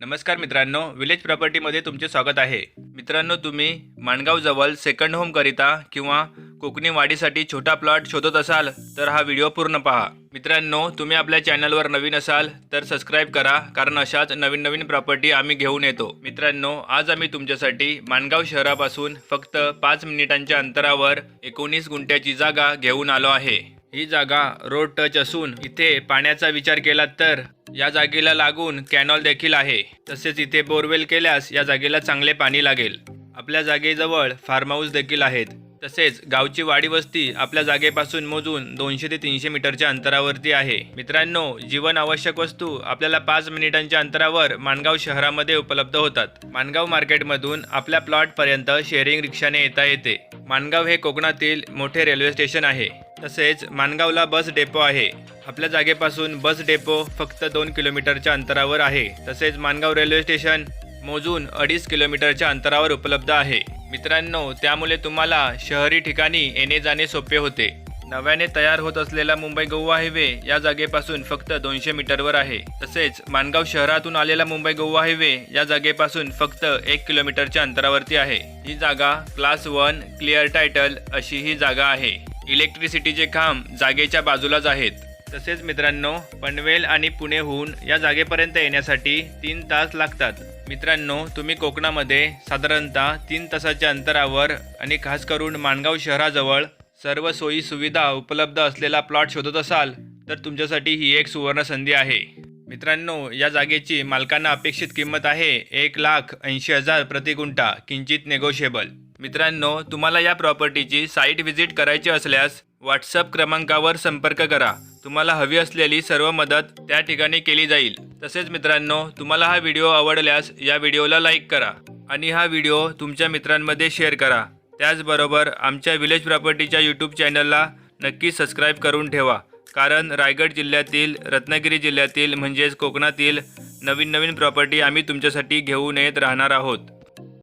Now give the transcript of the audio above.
नमस्कार मित्रांनो विलेज प्रॉपर्टीमध्ये तुमचे स्वागत आहे. मित्रांनो तुम्ही माणगावजवळ सेकंड होमकरिता किंवा कोकणी वाढीसाठी छोटा प्लॉट शोधत असाल तर हा व्हिडिओ पूर्ण पहा. मित्रांनो तुम्ही आपल्या चॅनलवर नवीन असाल तर सबस्क्राईब करा कारण अशाच नवीन नवीन प्रॉपर्टी आम्ही घेऊन येतो. मित्रांनो आज आम्ही तुमच्यासाठी माणगाव शहरापासून फक्त पाच मिनिटांच्या अंतरावर एकोणीस गुंठ्याची जागा घेऊन आलो आहे. ही जागा रोड टच असून इथे पाण्याचा विचार केला तर या जागेला लागून कॅनॉल देखील आहे. तसेच इथे बोरवेल केल्यास या जागेला चांगले पाणी लागेल. आपल्या जागेजवळ फार्म हाऊस देखील आहेत. तसेच गावची वाडी वस्ती आपल्या जागेपासून मोजून दोनशे ते तीनशे मीटरच्या अंतरावरती आहे. मित्रांनो जीवन आवश्यक वस्तू आपल्याला पाच मिनिटांच्या अंतरावर माणगाव शहरामध्ये उपलब्ध होतात. माणगाव मार्केटमधून आपल्या प्लॉट पर्यंत शेअरिंग रिक्षाने येता येते. माणगाव हे कोकणातील मोठे रेल्वे स्टेशन आहे. तसेच माणगावला बस डेपो आहे. आपल्या जागेपासून बस डेपो फक्त दोन किलोमीटरच्या अंतरावर आहे. तसेच माणगाव रेल्वे स्टेशन मोजून अडीच किलोमीटरच्या अंतरावर उपलब्ध आहे. मित्रांनो त्यामुळे तुम्हाला शहरी ठिकाणी येणे जाणे सोपे होते. नव्याने तयार होत असलेला मुंबई गोवा हायवे या जागेपासून फक्त दोनशे मीटरवर आहे. तसेच माणगाव शहरातून आलेला मुंबई गोवा हायवे या जागेपासून फक्त एक किलोमीटरच्या अंतरावरती आहे. ही जागा क्लास वन क्लिअर टायटल अशी ही जागा आहे. इलेक्ट्रिसिटीचे खांब जागेच्या बाजूलाच आहेत. तसेच मित्रांनो पनवेल आणि पुणेहून या जागेपर्यंत येण्यासाठी तीन तास लागतात. मित्रांनो तुम्ही कोकणामध्ये साधारणतः तीन तासाच्या अंतरावर आणि खास करून माणगाव शहराजवळ सर्व सोयी सुविधा उपलब्ध असलेला प्लॉट शोधत असाल तर तुमच्यासाठी ही एक सुवर्ण संधी आहे. मित्रांनो या जागेची मालकांना अपेक्षित किंमत आहे एक लाख ऐंशी हजार प्रति गुंठा किंचित नेगोशिएबल मित्रांनो तुम्हाला या प्रॉपर्टीची साईट व्हिजिट करायची असल्यास व्हॉट्सअप क्रमांकावर संपर्क करा. तुम्हाला हवी असलेली सर्व मदत त्या ठिकाणी केली जाईल. तसेच मित्रांनो तुम्हाला हा व्हिडिओ आवडल्यास या व्हिडिओला लाईक करा आणि हा व्हिडिओ तुमच्या मित्रांमध्ये शेअर करा. त्याचबरोबर आमच्या विलेज प्रॉपर्टीच्या यूट्यूब चॅनलला नक्की सबस्क्राईब करून ठेवा. कारण रायगड जिल्ह्यातील रत्नागिरी जिल्ह्यातील म्हणजेच कोकणातील नवीन नवीन प्रॉपर्टी आम्ही तुमच्यासाठी घेऊन येत राहणार आहोत.